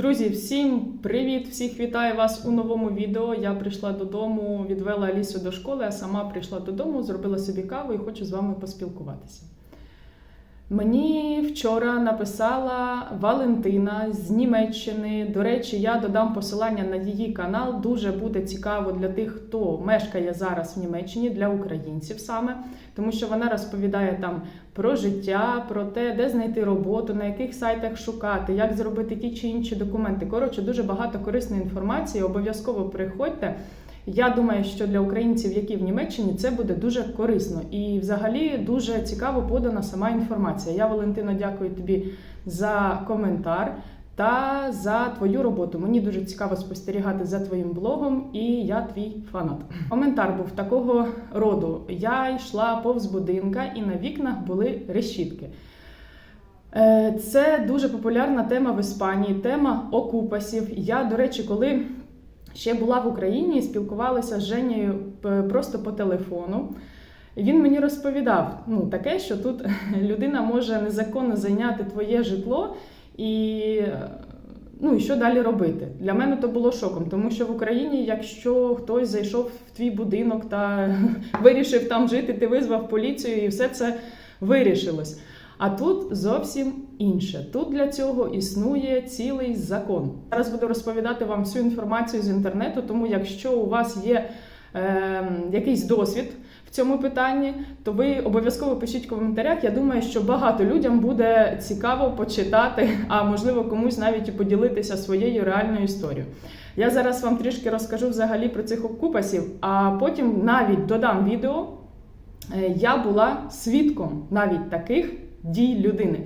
Друзі, всім привіт! Всіх вітаю вас у новому відео. Я прийшла додому, відвела Алісу до школи, а сама прийшла додому, зробила собі каву і хочу з вами поспілкуватися. Мені вчора написала Валентина з Німеччини. До речі, я додам посилання на її канал. Дуже буде цікаво для тих, хто мешкає зараз в Німеччині, для українців саме, тому що вона розповідає там про життя, про те, де знайти роботу, на яких сайтах шукати, як зробити ті чи інші документи. Коротше, дуже багато корисної інформації. Обов'язково приходьте. Я думаю, що для українців, які в Німеччині, це буде дуже корисно і, взагалі, дуже цікаво подана сама інформація. Я, Валентино, дякую тобі за коментар та за твою роботу. Мені дуже цікаво спостерігати за твоїм блогом, і я твій фанат. Коментар був такого роду: я йшла повз будинка, і на вікнах були решітки. Е, Це дуже популярна тема в Іспанії, тема окупасів. Я, до речі, коли ще була в Україні і спілкувалася з Женєю просто по телефону. Він мені розповідав ну, таке, що тут людина може незаконно зайняти твоє житло і, ну, і що далі робити. Для мене то було шоком, тому що в Україні, якщо хтось зайшов в твій будинок та вирішив там жити, ти визвав поліцію і все це вирішилось. А тут зовсім інше. Тут для цього існує цілий закон. Зараз буду розповідати вам всю інформацію з інтернету, тому якщо у вас є е, якийсь досвід в цьому питанні, то ви обов'язково пишіть в коментарях. Я думаю, що багато людям буде цікаво почитати, а можливо комусь навіть і поділитися своєю реальною історією. Я зараз вам трішки розкажу взагалі про цих окупасів, а потім навіть додам відео. Е, Я була свідком навіть таких дій людини.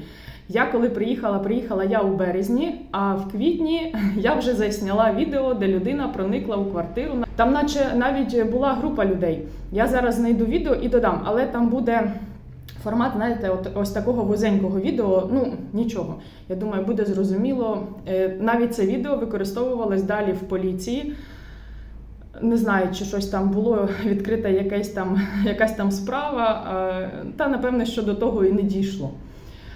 Я коли приїхала, приїхала я у березні, а в квітні я вже засняла відео, де людина проникла у квартиру. Там, наче навіть була група людей. Я зараз знайду відео і додам, але там буде формат, знаєте, от ось такого вузенького відео. Ну нічого. Я думаю, буде зрозуміло. Е, Навіть це відео використовувалось далі в поліції. Не знаю, чи щось там було відкрита якась там, якась там справа, е, та напевне, що до того і не дійшло.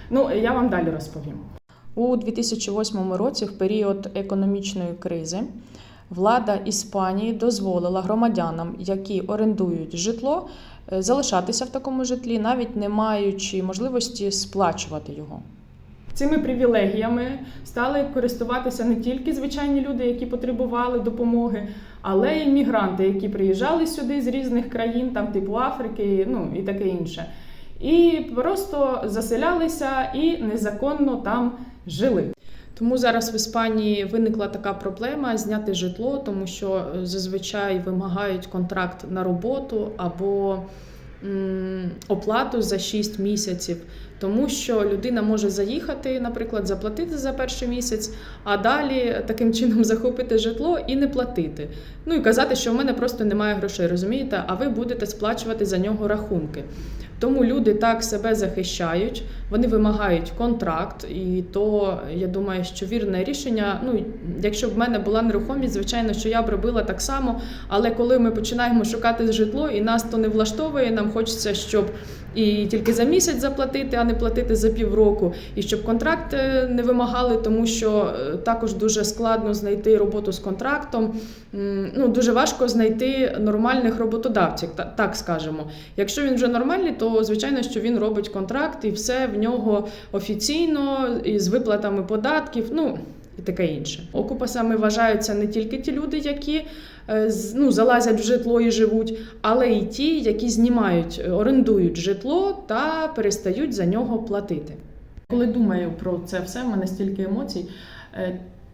Ну, я вам далі розповім. У 2008 році, в період економічної кризи, влада Іспанії дозволила громадянам, які орендують житло, е, залишатися в такому житлі, навіть не маючи можливості сплачувати його. Цими привілегіями стали користуватися не тільки звичайні люди, які потребували допомоги, але й мігранти, які приїжджали сюди з різних країн, там типу Африки, ну і таке інше. І просто заселялися і незаконно там жили. Тому зараз в Іспанії виникла така проблема зняти житло, тому що е, зазвичай вимагають контракт на роботу або м, оплату за 6 місяців. Тому що людина може заїхати, наприклад, заплатити за перший місяць, а далі таким чином захопити житло і не платити. Ну і казати, що в мене просто немає грошей, розумієте? А ви будете сплачувати за нього рахунки. Тому люди так себе захищають, вони вимагають контракт, і то я думаю, що вірне рішення. Ну, якщо б в мене була нерухомість, звичайно, що я б робила так само. Але коли ми починаємо шукати житло і нас то не влаштовує, нам хочеться, щоб і тільки за місяць заплатити, а не платити за півроку, і щоб контракт е, не вимагали, тому що е, також дуже складно знайти роботу з контрактом. Ну дуже важко знайти нормальних роботодавців, так скажемо. Якщо він вже нормальний, то звичайно, що він робить контракт і все в нього офіційно і з виплатами податків. Ну і таке інше. Окупасами вважаються не тільки ті люди, які е, ну, залазять в житло і живуть, але й ті, які знімають, е, орендують житло та перестають за нього платити. Коли думаю про це все, в мене стільки емоцій.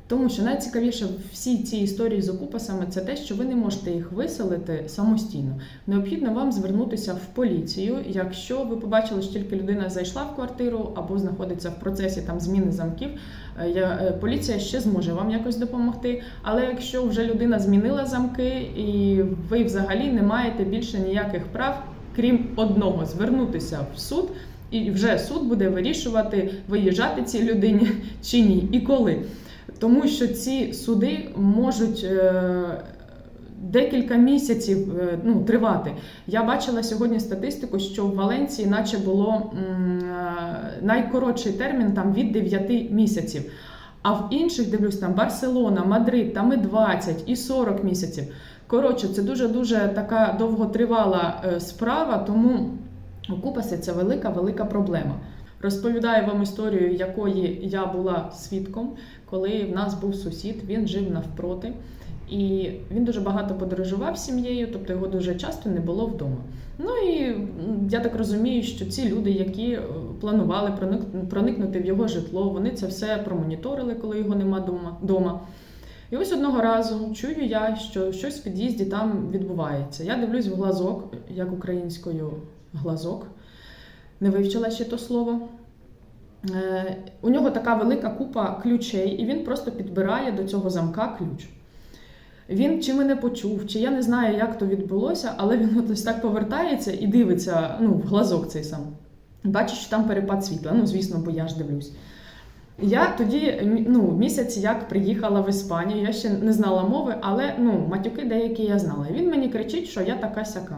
Тому що найцікавіше в всій цій історії з окупасами це те, що ви не можете їх виселити самостійно. Необхідно вам звернутися в поліцію, якщо ви побачили, що тільки людина зайшла в квартиру або знаходиться в процесі там зміни замків. е, я- е, Поліція ще зможе вам якось допомогти. Але якщо вже людина змінила замки і ви взагалі не маєте більше ніяких прав, крім одного, звернутися в суд. І вже суд буде вирішувати, виїжджати цій людині чи ні, і коли. Тому що ці суди можуть е, декілька місяців е, ну, тривати. Я бачила сьогодні статистику, що в Валенції, наче було е, найкоротший термін там від 9 місяців. А в інших дивлюсь там Барселона, Мадрид, там і 20, і 40 місяців. Коротше, це дуже-дуже така довготривала справа, тому окупаси це велика, велика проблема. Розповідаю вам історію, якої я була свідком, коли в нас був сусід, він жив навпроти. І він дуже багато подорожував сім'єю, тобто його дуже часто не було вдома. Ну і я так розумію, що ці люди, які е, планували проникнути в його житло, вони це все промоніторили, коли його нема дома. дома. І ось одного разу чую я, що щось в під'їзді там відбувається. Я дивлюсь в глазок, як українською глазок, не вивчила ще то слово. Е, У нього така велика купа ключей, і він просто підбирає до цього замка ключ. Він чи мене почув, чи я не знаю, як то відбулося, але він ось так повертається і дивиться ну, в глазок цей сам. Бачить, що там перепад світла. Ну, звісно, бо я ж дивлюсь. Я тоді ну, місяць як приїхала в Іспанію, я ще не знала мови, але ну, матюки деякі я знала. Він мені кричить, що я така сяка.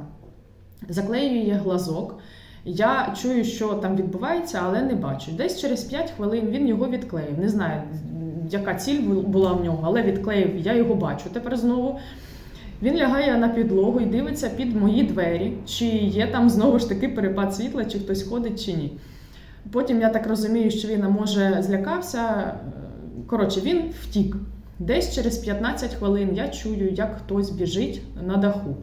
Заклеює глазок. Я чую, що там відбувається, але не бачу. Десь через 5 хвилин він його відклеїв. Не знаю, яка ціль була в нього, але відклеїв, я його бачу тепер знову. Він лягає на підлогу і дивиться під мої двері, чи є там знову ж таки перепад світла, чи хтось ходить, чи ні. Потім я так розумію, що він може злякався. Коротше, він втік. Десь через 15 хвилин я чую, як хтось біжить на даху.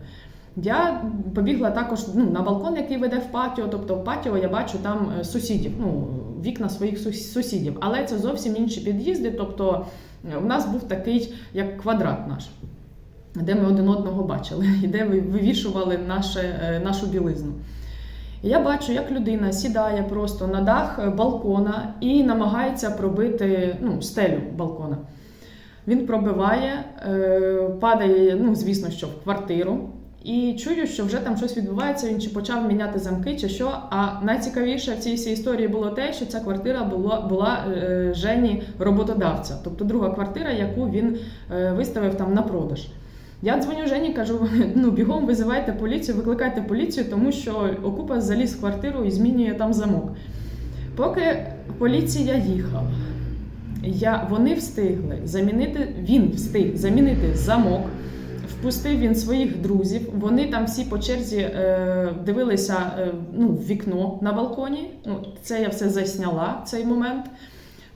Я побігла також ну, на балкон, який веде в патіо. Тобто в патіо я бачу там е, сусідів, ну, вікна своїх сусідів. Але це зовсім інші під'їзди. Тобто е, у нас був такий як квадрат наш, де ми один одного бачили, і де ви- вивішували наше, е, нашу білизну. Я бачу, як людина сідає просто на дах е, балкона і намагається пробити ну, стелю балкона. Він пробиває, е, падає, ну, звісно, що в квартиру. І чую, що вже там щось відбувається. Він чи почав міняти замки, чи що. А найцікавіше в цій всій історії було те, що ця квартира була, була е, Жені роботодавця, тобто друга квартира, яку він е, виставив там на продаж. Я дзвоню Жені, кажу: ну бігом визивайте поліцію, викликайте поліцію, тому що окупа заліз в квартиру і змінює там замок. Поки поліція їхала, я, вони встигли замінити, він встиг замінити замок. Впустив він своїх друзів. Вони там всі по черзі е, дивилися е, ну, в вікно на балконі. Ну, це я все засняла цей момент.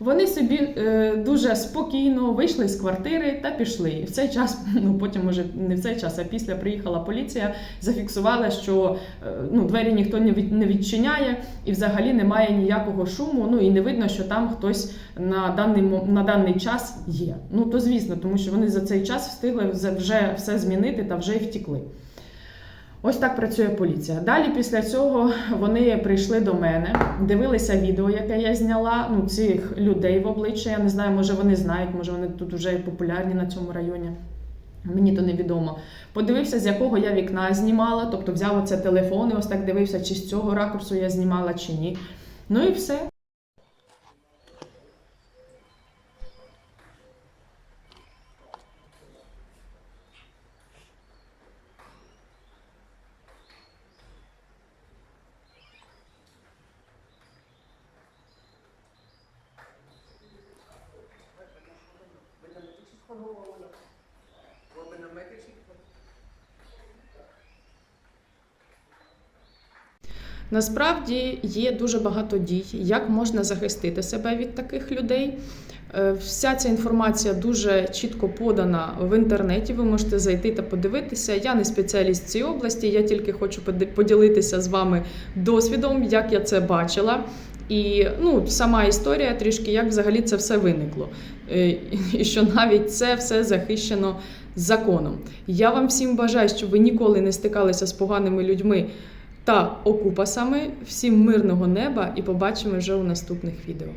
Вони собі е, дуже спокійно вийшли з квартири та пішли. І в цей час, ну потім уже не в цей час, а після приїхала поліція, зафіксувала, що е, ну, двері ніхто не від- не відчиняє, і взагалі немає ніякого шуму. Ну і не видно, що там хтось на даний на даний час є. Ну то звісно, тому що вони за цей час встигли вже все змінити та вже й втікли. Ось так працює поліція. Далі після цього вони прийшли до мене, дивилися відео, яке я зняла. Ну, цих людей в обличчя. Я не знаю, може вони знають, може вони тут вже популярні на цьому районі. Мені то невідомо. Подивився, з якого я вікна знімала, тобто взяв оце телефон і ось так дивився, чи з цього ракурсу я знімала, чи ні. Ну і все. Насправді є дуже багато дій, як можна захистити себе від таких людей. Е, Вся ця інформація дуже чітко подана в інтернеті. Ви можете зайти та подивитися. Я не спеціаліст цій області, я тільки хочу поділитися з вами досвідом, як я це бачила. І ну, сама історія трішки, як взагалі це все виникло. Е, І що навіть це все захищено законом. Я вам всім бажаю, щоб ви ніколи не стикалися з поганими людьми та окупасами. Всім мирного неба і побачимо вже у наступних відео.